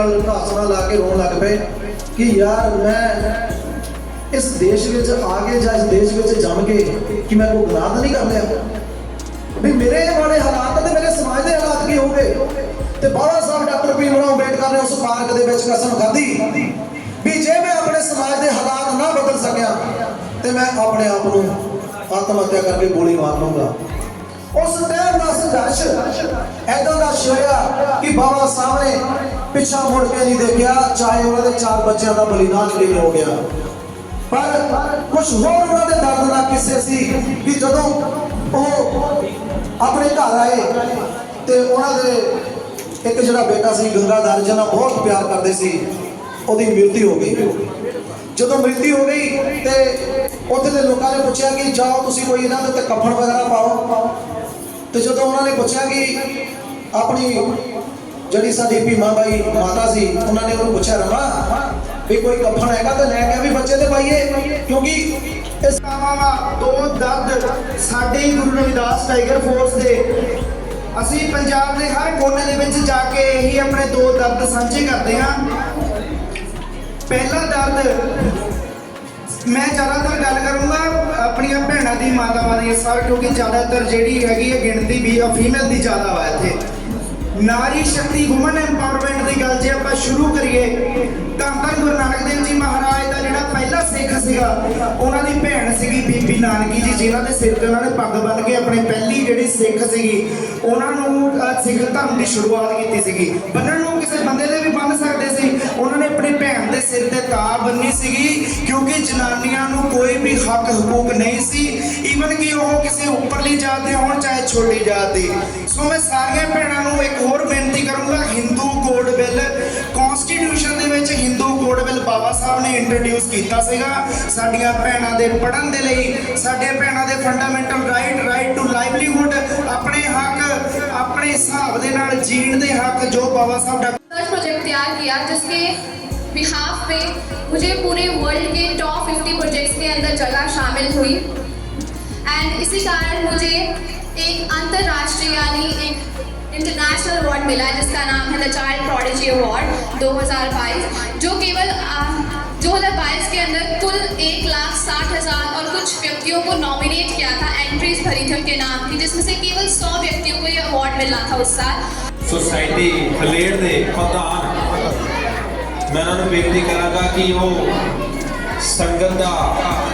ਨਾਲ ਘਾਸਣਾ ਲਾ ਕੇ ਰੋਣ ਲੱਗ ਪਏ ਕਿ ਯਾਰ ਮੈਂ ਇਸ ਦੇਸ਼ ਵਿੱਚ ਆ ਕੇ ਜਾਂ ਇਸ ਦੇਸ਼ ਵਿੱਚ ਜੰਮ ਕੇ ਕਿ ਮੈਂ ਕੋਈ ਗੁਨਾਹ ਤਾਂ ਨਹੀਂ ਕਰ ਲਿਆ ਵੀ ਮੇਰੇ ਵਾਲੇ ਹਾਲਾਤ ਤੇ ਮੇਰੇ ਸਮਾਜ ਦੇ ਹਾਲਾਤ ਕੀ ਹੋਗੇ ਤੇ ਬਾਬਾ ਸਾਹਿਬ ਡਾਕਟਰ ਭੀਮ ਭੀਮਰਾਓ ਅੰਬੇਡਕਰ ਨੇ ਉਸ ਪਾਰਕ ਦੇ ਵਿੱਚ ਕਸਮ ਖਾਧੀ ਵੀ ਜੇ ਮੈਂ ਆਪਣੇ ਸਮਾਜ ਦੇ ਹਾਲਾਤ ਨਾ ਬਦਲ ਸਕਿਆ ਤੇ ਮੈਂ ਆਪਣੇ ਆਪ ਨੂੰ ਆਤਮ ਹੱਤਿਆ ਕਰਕੇ ਗੋਲੀ ਮਾਰ ਲੂੰਗਾ ਉਸ ਟਾਈਮ ਦਾ ਸੰਘਰਸ਼ ਐਦਾਂ ਦਾ ਛਿੜਿਆ ਕਿ ਬਾਬਾ ਸਾਹਿਬ ਨੇ ਪਿੱਛਾ ਮੁੜ ਕੇ ਨਹੀਂ ਦੇਖਿਆ ਚਾਹੇ ਉਹਨਾਂ ਦੇ ਚਾਰ ਬੱਚਿਆਂ ਦਾ ਬਲੀਦਾਨ ਕਿਵੇਂ ਹੋ ਗਿਆ ਪਰ ਕੁਝ ਹੋਰ ਉਹਨਾਂ ਦੇ ਦਰਦ ਦਾ ਕਿੱਸੇ ਸੀ ਕਿ ਜਦੋਂ ਉਹ ਆਪਣੇ ਘਰ ਆਏ ਤੇ ਉਹਨਾਂ ਦੇ ਇੱਕ ਜਿਹੜਾ ਬੇਟਾ ਸੀ ਗੰਗਾਧਰ ਜਿਹਨਾਂ ਬਹੁਤ ਪਿਆਰ ਕਰਦੇ ਸੀ ਉਹਦੀ ਮ੍ਰਿਤੂ ਹੋ ਗਈ ਜਦੋਂ ਮ੍ਰਿਤੂ ਹੋ ਗਈ ਤੇ ਉੱਥੇ ਦੇ ਲੋਕਾਂ ਨੇ ਪੁੱਛਿਆ ਕਿ ਜਾਓ ਤੁਸੀਂ ਕੋਈ ਇਹਨਾਂ ਦੇ ਉੱਤੇ ਕਫਨ ਵਗੈਰਾ ਪਾਓ ਤੇ ਜਦੋਂ ਉਹਨਾਂ ਨੇ ਪੁੱਛਿਆ ਕਿ ਆਪਣੀ ਜਿਹੜੀ ਸਾਡੀ ਭੀਮਾ ਬਾਈ ਮਾਤਾ ਸੀ, ਉਹਨਾਂ ਨੇ ਉਹਨੂੰ ਪੁੱਛਿਆ, ਰਮਾ, ਵੀ ਕੋਈ ਕਫਨ ਹੈਗਾ ਤਾਂ ਲੈ ਕੇ ਵੀ ਬੱਚੇ ਤੇ ਪਾਈਏ? ਕਿਉਂਕਿ ਇਸ ਮਾਵਾ ਦੋ ਦਰਦ ਸਾਡੇ ਹੀ ਗੁਰੂ ਰਵਿਦਾਸ ਟਾਈਗਰ ਫੋਰਸ ਦੇ। ਅਸੀਂ ਪੰਜਾਬ ਦੇ ਹਰ ਕੋਨੇ ਦੇ ਵਿੱਚ ਜਾ ਕੇ ਇਹੀ ਆਪਣੇ ਦੋ ਦਰਦ ਸਾਂਝੇ ਕਰਦੇ ਹਾਂ। ਪਹਿਲਾ ਦਰਦ, ਮੈਂ ਜ਼ਿਆਦਾਤਰ ਗੱਲ ਕਰੂੰਗਾ ਦੀ ਮਾਤਾਵਾਂ ਦੀ ਸਰ ਕਿਉਂਕਿ ਜ਼ਿਆਦਾਤਰ ਜਿਹੜੀ ਹੈਗੀ ਹੈ ਗਿਣਤੀ ਵੀ ਆ ਫੀਮੇਲ ਦੀ ਜ਼ਿਆਦਾ ਵਾ ਇੱਥੇ। ਨਾਰੀ ਸ਼ਕਤੀ ਔਮਨ ਐਮਪਾਵਰਮੈਂਟ ਦੀ ਗੱਲ ਜੇ ਆਪਾਂ ਸ਼ੁਰੂ ਕਰੀਏ, ਤਾਂ ਤਾਂ ਗੁਰੂ ਨਾਨਕ ਦੇਵ ਜੀ ਮਹਾਰਾਜ ਦਾ ਜਿਹੜਾ ਪਹਿਲਾ ਸਿੱਖ ਸੀਗਾ, ਉਹਨਾਂ ਦੀ ਭੈਣ ਸੀਗੀ ਬੀਬੀ ਨਾਨਕੀ ਜੀ ਜਿਨ੍ਹਾਂ ਦੇ ਸਿਰ ਤੇ ਉਹਨਾਂ ਨੇ ਪੱਗ ਬੰਨ੍ਹ ਕੇ ਆਪਣੀ ਪਹਿਲੀ ਜਿਹੜੀ ਸਿੱਖ ਸੀਗੀ, ਉਹਨਾਂ ਨੂੰ ਸਿੱਖ ਧਰਮ ਦੀ ਸ਼ੁਰੂਆਤ ਕੀਤੀ ਸੀਗੀ। ਬੰਨਣ ਨੂੰ ਕਿਸੇ ਬੰਦੇ ਦੇ ਵੀ ਬੰਨ ਸਕਦੇ ਸੀ। ਉਹਨਾਂ ਨੇ ਆਪਣੀ ਭੈਣ ਦੇ ਸਿਰ ਤੇ ਤਾਰ ਬੰਨੀ ਸੀਗੀ, ਕਿਉਂਕਿ ਜਨਾਨੀਆਂ ਨੂੰ ਕੋਈ ਵੀ ਹੱਕ, ਹਕੂਕ ਨਹੀਂ ਸੀ। ਈਵਨ ਕਿ ਉਹ ਕਿਸੇ ਉੱਪਰਲੀ ਜਾਤ ਦੇ ਹੋਣ, ਚਾਹੇ ਛੋਟੀ ਜਾਤ ਦੇ। ਸੋ ਮੈਂ ਸਾਰੀਆਂ ਭੈਣਾਂ ਨੂੰ ਇੱਕ ਹੋਰ ਬੇਨਤੀ ਕਰੂੰਗਾ Hindu code bill constitution ਦੇ ਵਿੱਚ ਹਿੰਦੂ ਕੋਡ ਬਿੱਲ ਬਾਬਾ ਸਾਹਿਬ ਨੇ ਇੰਟਰੋਡਿਊਸ ਕੀਤਾ ਸੀਗਾ ਸਾਡੀਆਂ ਭੈਣਾਂ ਦੇ ਪੜ੍ਹਨ ਦੇ ਲਈ ਸਾਡੇ ਭੈਣਾਂ ਦੇ fundamental right right to livelihood ਆਪਣੇ ਹੱਕ ਆਪਣੇ ਹਿਸਾਬ ਦੇ ਨਾਲ ਜੀਣ ਦੇ ਹੱਕ ਜੋ ਬਾਬਾ ਸਾਹਿਬ ਡਾ रिसर्च प्रोजेक्ट तैयार किया जिसके बिहाफ पे मुझे पूरे वर्ल्ड के टॉप 50 प्रोजेक्ट्स के अंदर जगह शामिल हुई एंड इसी कारण मुझे एक अंतर्राष्ट्रीय यानी एक इंटरनेशनल अवार्ड मिला है जिसका नाम है द चाइल्ड प्रोडिजी अवार्ड 2022 जो केवल दो हज़ार बाईस के अंदर कुल एक लाख साठ हज़ार और कुछ व्यक्तियों को नॉमिनेट किया था एंट्रीज भरी थी उनके नाम की जिसमें से केवल सौ व्यक्तियों को ये अवार्ड मिलना था उस साल ਸੁਸਾਇਟੀ ਫਲੇੜ ਦੇ ਪ੍ਰਧਾਨ ਮੈਂ ਉਹਨਾਂ ਨੂੰ ਬੇਨਤੀ ਕਰਾਂਗਾ ਕਿ ਉਹ ਸੰਗਤ ਦਾ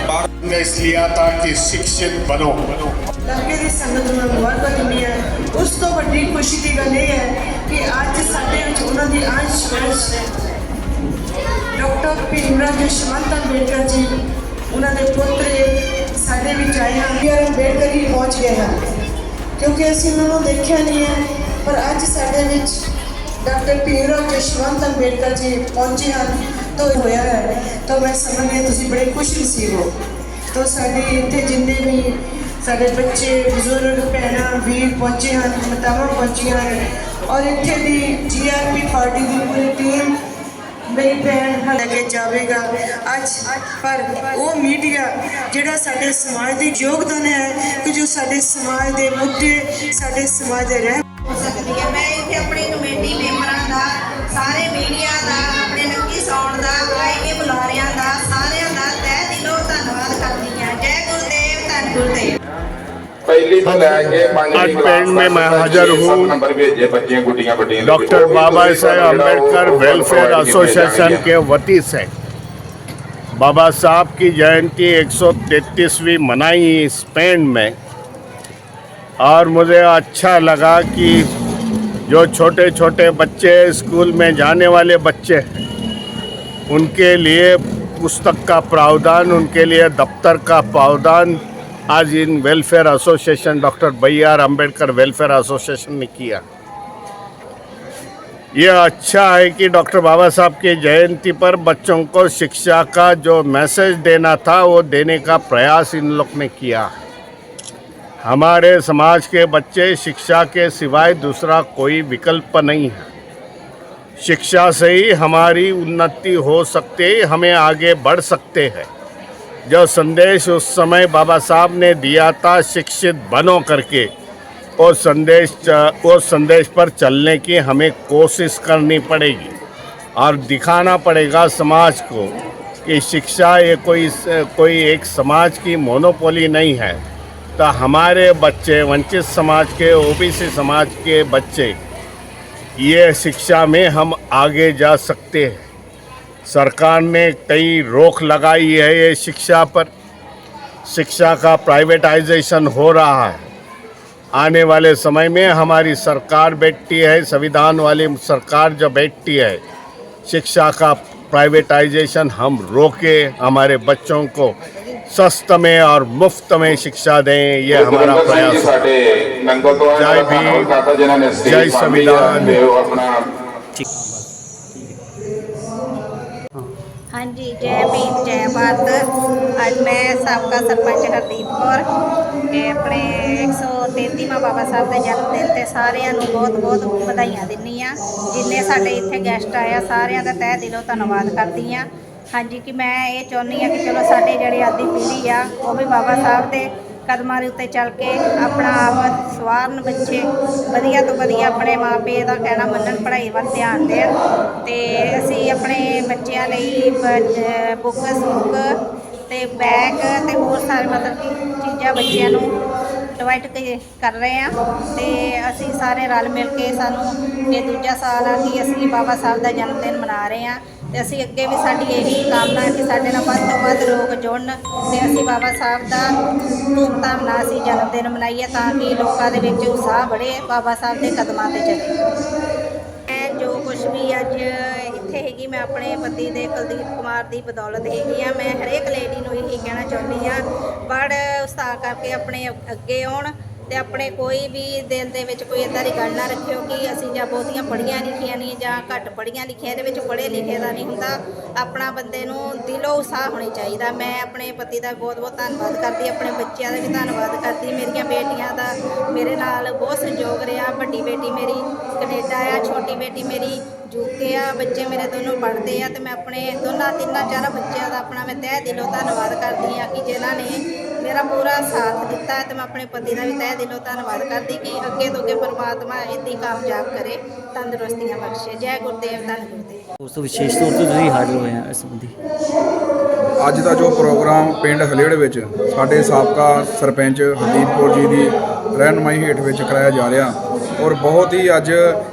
ਮਾਰਗ ਇਸ ਲਈ ਤਾਂ ਕਿ ਸਿੱਖਿਅਤ ਬਣੋ। ਲੰਕੇ ਦੀ ਸੰਗਤ ਨੂੰ ਮੁਬਾਰਕ ਦਿੰਦੀ ਹੈ। ਉਸ ਤੋਂ ਵੱਡੀ ਖੁਸ਼ੀ ਦੀ ਗੱਲ ਇਹ ਹੈ ਕਿ ਅੱਜ ਸਾਡੇ ਵਿੱਚ ਉਹਨਾਂ ਦੀ ਅੰਸ਼ ਵੰਸ਼ ਹੈ। ਡਾਕਟਰ ਪਿੰਗਰਾ ਜੀ ਸ਼ਮਤਾ ਅੰਬੇਡਕਰ ਜੀ ਉਹਨਾਂ ਦੇ ਪੁੱਤਰ ਸਾਡੇ ਵਿੱਚ ਆਏ ਹਨ। ਕਿ ਅੰਬੇਡਕਰ ਹੀ ਪਹੁੰਚ ਗਏ ਹਨ। ਕਿਉਂਕਿ ਅਸੀਂ ਉਹਨਾਂ ਨੂੰ ਦੇਖਿਆ ਨਹੀਂ ਹੈ ਪਰ ਅੱਜ ਸਾਡੇ ਵਿੱਚ ਡਾਕਟਰ ਪਿੰਗਰਾ ਜੀ ਸ਼ਮਤਾ ਅੰਬੇਡਕਰ ਜੀ ਪਹੁੰਚੇ ਹਨ। ਤਾਂ ਹੋਇਆ ਹੈ। ਤਾਂ ਮੈਂ ਸਮਝਦੀ ਤੁਸੀਂ ਬੜੇ ਖੁਸ਼ ਨਸੀਬ ਹੋ। ਤਾਂ ਸਾਡੇ ਇੱਥੇ ਜਿੰਨੇ ਵੀ ਸਾਡੇ ਬੱਚੇ, ਬਜ਼ੁਰਗ, ਭੈਣਾਂ, ਵੀਰ ਪਹੁੰਚੇ ਹਨ, ਮਾਤਾਵਾਂ ਪਹੁੰਚੀਆਂ ਹਨ, ਔਰ ਇੱਥੇ ਦੀ ਜੀਆਰਪੀ ਪਾਰਟੀ ਦੀ ਪੂਰੀ ਟੀਮ ਮੇਰੀ ਭੈਣ ਲੈ ਕੇ ਜਾਵੇਗਾ। ਅੱਜ ਪਰ ਉਹ ਮੀਡੀਆ ਜਿਹੜਾ ਸਾਡੇ ਸਮਾਜ ਦੇ ਯੋਗਦਾਨ ਹੈ, ਕਿ ਜੋ ਸਾਡੇ ਸਮਾਜ ਦੇ ਮੁੱਦੇ, ਸਾਡੇ ਸਮਾਜ ਦੇ ਰਹਿ ਸਕਦੀ ਹੈ। ਮੈਂ ਇੱਥੇ ਆਪਣੀ ਕਮੇਟੀ ਮੈਂਬਰਾਂ ਦਾ, ਸਾਰੇ ਮੀਡੀਆ अटपेंट में मैं हाजिर हूँ। Doctor Baba Saheb Ambedkar welfare association के वती से बाबा साहब की जयंती 133वीं मनाई इस पेंट में। और मुझे अच्छा लगा कि जो छोटे छोटे बच्चे स्कूल में जाने वाले बच्चे हैं उनके लिए पुस्तक का प्रावधान उनके लिए दफ्तर का प्रावधान आज इन welfare association doctor B R Ambedkar welfare association ने किया। यह अच्छा है कि डॉक्टर बाबा साहब की जयंती पर बच्चों को शिक्षा का जो मैसेज देना था, वो देने का प्रयास इन लोग ने किया। हमारे समाज के बच्चे शिक्षा के सिवाय दूसरा कोई विकल्प नहीं है। शिक्षा से ही हमारी उन्नति हो सकती हमें आगे बढ़ सकते हैं। जो संदेश उस समय बाबा साहब ने दिया था, शिक्षित बनो करके, और संदेश वो संदेश पर चलने की हमें कोशिश करनी पड़ेगी। और दिखाना पड़ेगा समाज को कि शिक्षा ये कोई कोई एक समाज की मोनोपोली नहीं है। तो हमारे बच्चे, वंचित समाज के, ओबीसी समाज के बच्चे, ये शिक्षा में हम आगे जा सकते हैं। सरकार ने कई रोक लगाई है ये शिक्षा पर। शिक्षा का प्राइवेटाइजेशन हो रहा है। आने वाले समय में हमारी सरकार बैठती है संविधान वाली सरकार जो बैठती है शिक्षा का प्राइवेटाइजेशन हम रोके हमारे बच्चों को सस्त में और मुफ़्त में शिक्षा दें ये हमारा प्रयास जय भी जय संविधान। ਜੀ, ਜੈ ਭੀਮ, ਜੈ ਭਾਰਤ। ਅੱਜ ਮੈਂ ਸਾਬਕਾ ਸਰਪੰਚ ਹਰਦੀਪ ਕੌਰ ਇਹ ਆਪਣੇ 133ਵਾਂ ਬਾਬਾ ਸਾਹਿਬ ਦੇ ਜਨਮ ਦਿਨ ਤੇ ਸਾਰਿਆਂ ਨੂੰ ਬਹੁਤ ਬਹੁਤ ਵਧਾਈਆਂ ਦਿੰਨੀ ਆ ਜਿੰਨੇ ਸਾਡੇ ਇੱਥੇ ਗੈਸਟ ਆਇਆ ਸਾਰਿਆਂ ਦਾ ਤਹਿ ਦਿਲੋਂ ਧੰਨਵਾਦ ਕਰਦੀ ਆ ਹਾਂਜੀ, ਕਿ ਮੈਂ ਇਹ ਚਾਹੁੰਦੀ ਆ ਕਿ ਚਲੋ ਸਾਡੇ ਜਿਹੜੇ ਆਦੀ ਪੀੜ੍ਹੀ ਆ, ਉਹ ਵੀ ਬਾਬਾ ਸਾਹਿਬ ਦੇ ਕਦਮਾਂ ਦੇ ਉੱਤੇ ਚੱਲ ਕੇ ਆਪਣਾ ਆਪ ਸਵਾਰਨ ਬੱਚੇ, ਵਧੀਆ ਤੋਂ ਵਧੀਆ ਆਪਣੇ ਮਾਪੇ ਦਾ ਕਹਿਣਾ ਮੰਨਣ, ਪੜ੍ਹਾਈ ਵੱਲ ਧਿਆਨ ਦੇਣ ਤੇ ਅਸੀਂ ਆਪਣੇ ਬੱਚਿਆਂ ਲਈ ਬੁੱਕਸ ਬੁੱਕ ਤੇ ਬੈਗ ਤੇ ਹੋਰ ਸਾਰੇ ਮਤਲਬ ਕਿ ਚੀਜ਼ਾਂ ਬੱਚਿਆਂ ਨੂੰ ਡਿਵਾਈਡ ਕਰ ਰਹੇ ਆ ਤੇ ਅਸੀਂ ਸਾਰੇ ਰਲ ਮਿਲ ਕੇ ਸਾਨੂੰ ਇਹ ਦੂਜਾ ਸਾਲ ਆ ਕਿ ਅਸੀਂ ਬਾਬਾ ਸਾਹਿਬ ਦਾ ਜਨਮ ਦਿਨ ਮਨਾ ਰਹੇ ਆ ਤੇ ਅਸੀਂ ਅੱਗੇ ਵੀ ਸਾਡੀ ਇਹੀ ਕਾਮਨਾ ਹੈ ਕਿ ਸਾਡੇ ਨਾਲ ਵੱਧ ਤੋਂ ਵੱਧ ਲੋਕ ਜੁੜਨ ਤੇ ਅਸੀਂ ਬਾਬਾ ਸਾਹਿਬ ਦਾ ਧੂਮਧਾਮ ਨਾਲ ਅਸੀਂ ਜਨਮ ਦਿਨ ਮਨਾਈਏ ਤਾਂ ਕਿ ਲੋਕਾਂ ਦੇ ਵਿੱਚ ਉਤਸ਼ਾਹ ਬੜੇ ਬਾਬਾ ਸਾਹਿਬ ਦੇ ਕਦਮਾਂ ਤੇ ਚੱਲੇ। ਮੈਂ ਜੋ ਕੁਝ ਵੀ ਅੱਜ ਇੱਥੇ ਹੈਗੀ, ਮੈਂ ਆਪਣੇ ਪਤੀ ਦੇ ਕੁਲਦੀਪ ਕੁਮਾਰ ਦੀ ਬਦੌਲਤ ਹੈਗੀ ਆ ਮੈਂ ਹਰੇਕ ਲੇਡੀ ਨੂੰ ਇਹੀ ਕਹਿਣਾ ਚਾਹੁੰਦੀ ਆ ਬੜ ਉਤਸ਼ਾਹ ਕਰਕੇ ਆਪਣੇ ਅੱਗੇ ਆਉਣ ਤੇ ਆਪਣੇ ਕੋਈ ਵੀ ਦਿਲ ਦੇ ਵਿੱਚ ਕੋਈ ਇਦਾਂ ਦੀ ਗੱਲ ਨਾ ਰੱਖਿਓ ਕਿ ਅਸੀਂ ਜਾਂ ਬਹੁਤੀਆਂ ਪੜ੍ਹੀਆਂ ਲਿਖੀਆਂ ਨਹੀਂ ਜਾਂ ਘੱਟ ਪੜ੍ਹੀਆਂ ਲਿਖੀਆਂ, ਇਹਦੇ ਵਿੱਚ ਪੜ੍ਹੇ ਲਿਖੇ ਦਾ ਨਹੀਂ ਹੁੰਦਾ। ਆਪਣਾ ਬੰਦੇ ਨੂੰ ਦਿਲੋਂ ਉਤਸ਼ਾਹ ਹੋਣੀ ਚਾਹੀਦਾ। ਮੈਂ ਆਪਣੇ ਪਤੀ ਦਾ ਬਹੁਤ ਬਹੁਤ ਧੰਨਵਾਦ ਕਰਦੀ, ਆਪਣੇ ਬੱਚਿਆਂ ਦਾ ਵੀ ਧੰਨਵਾਦ ਕਰਦੀ। ਮੇਰੀਆਂ ਬੇਟੀਆਂ ਦਾ ਮੇਰੇ ਨਾਲ ਬਹੁਤ ਸਹਿਯੋਗ ਰਿਹਾ। ਵੱਡੀ ਬੇਟੀ ਮੇਰੀ ਕੈਨੇਡਾ ਆ, ਛੋਟੀ ਬੇਟੀ ਮੇਰੀ ਯੂਕੇ ਆ। ਬੱਚੇ ਮੇਰੇ ਦੋਨੋਂ ਪੜ੍ਹਦੇ ਆ ਤੇ ਮੈਂ ਆਪਣੇ ਦੋਨਾਂ ਤਿੰਨਾਂ ਚਾਰਾਂ ਬੱਚਿਆਂ ਦਾ ਆਪਣਾ ਮੈਂ ਤਹਿ ਦਿਲੋਂ ਧੰਨਵਾਦ ਕਰਦੀ ਆ ਕਿ ਜਿਨ੍ਹਾਂ ਨੇ ਮੇਰਾ ਪੂਰਾ ਸਾਥ ਦਿੱਤਾ ਹੈ ਤੇ ਮੈਂ ਆਪਣੇ ਪਤੀ ਦਾ ਵੀ ਤਹਿ ਦਿਲੋਂ ਧੰਨਵਾਦ ਕਰਦੀ ਕਿ ਅੱਗੇ ਤੋਂ ਅੱਗੇ ਪਰਮਾਤਮਾ ਇੱਦਾਂ ਹੀ ਕਾਮਯਾਬ ਕਰੇ ਤੰਦਰੁਸਤੀਆਂ ਬਖਸ਼ੇ। ਜੈ ਗੁਰਦੇਵ ਧੰਨ ਗੁਰਦੇਵ। ਉਸ ਤੋਂ ਵਿਸ਼ੇਸ਼ ਤੌਰ ਤੇ ਤੁਸੀਂ ਹਾਜ਼ਰ ਹੋਏ ਆ ਇਸ ਸੰਬੰਧੀ। ਅੱਜ ਦਾ ਜੋ ਪ੍ਰੋਗਰਾਮ ਪਿੰਡ ਹਲੇੜ ਵਿੱਚ ਸਾਡੇ ਸਾਬਕਾ ਸਰਪੰਚ ਹਰਦੀਪ ਕੌਰ ਜੀ ਦੀ ਰਹਿਨਮਾਈ ਹੇਠ ਵਿੱਚ ਕਰਾਇਆ ਜਾ ਰਿਹਾ ਔਰ ਬਹੁਤ ਹੀ ਅੱਜ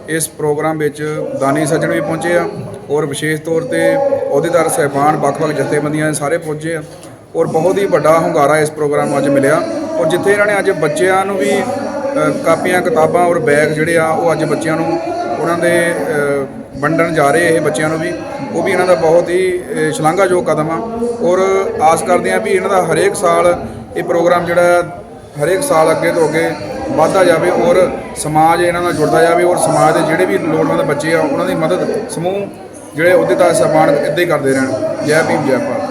ਇਸ ਪ੍ਰੋਗਰਾਮ ਵਿੱਚ ਦਾਨੀ ਸੱਜਣ ਵੀ ਪਹੁੰਚੇ ਆ ਔਰ ਵਿਸ਼ੇਸ਼ ਤੌਰ ਤੇ ਅਹੁਦੇਦਾਰ ਸਹਿਬਾਨ ਵੱਖ-ਵੱਖ ਜਥੇਬੰਦੀਆਂ ਦੇ ਸਾਰੇ ਪਹੁੰਚੇ ਆ। ਔਰ ਬਹੁਤ ਹੀ ਵੱਡਾ ਹੁੰਗਾਰਾ ਇਸ ਪ੍ਰੋਗਰਾਮ ਨੂੰ ਅੱਜ ਮਿਲਿਆ। ਔਰ ਜਿੱਥੇ ਇਹਨਾਂ ਨੇ ਅੱਜ ਬੱਚਿਆਂ ਨੂੰ ਵੀ ਕਾਪੀਆਂ, ਕਿਤਾਬਾਂ ਔਰ ਬੈਗ ਜਿਹੜੇ ਆ, ਉਹ ਅੱਜ ਬੱਚਿਆਂ ਨੂੰ ਉਹਨਾਂ ਦੇ ਵੰਡਣ ਜਾ ਰਹੇ ਇਹ ਬੱਚਿਆਂ ਨੂੰ ਵੀ, ਉਹ ਵੀ ਇਹਨਾਂ ਦਾ ਬਹੁਤ ਹੀ ਸ਼ਲਾਘਾਯੋਗ ਕਦਮ ਆ। ਔਰ ਆਸ ਕਰਦੇ ਆ ਵੀ ਇਹਨਾਂ ਦਾ ਹਰੇਕ ਸਾਲ ਇਹ ਪ੍ਰੋਗਰਾਮ ਜਿਹੜਾ ਹਰੇਕ ਸਾਲ ਅੱਗੇ ਤੋਂ ਅੱਗੇ ਵੱਧਦਾ ਜਾਵੇ ਔਰ ਸਮਾਜ ਇਹਨਾਂ ਨਾਲ ਜੁੜਦਾ ਜਾਵੇ ਔਰ ਸਮਾਜ ਦੇ ਜਿਹੜੇ ਵੀ ਲੋੜਵੰਦ ਬੱਚੇ ਆ, ਉਹਨਾਂ ਦੀ ਮਦਦ ਸਮੂਹ ਜਿਹੜੇ ਉਹਦੇ ਦਾ ਸਨਮਾਨ ਇੱਦਾਂ ਹੀ ਕਰਦੇ ਰਹਿਣ। ਜੈ ਭੀਮ, ਜੈ ਭਾਰਤ।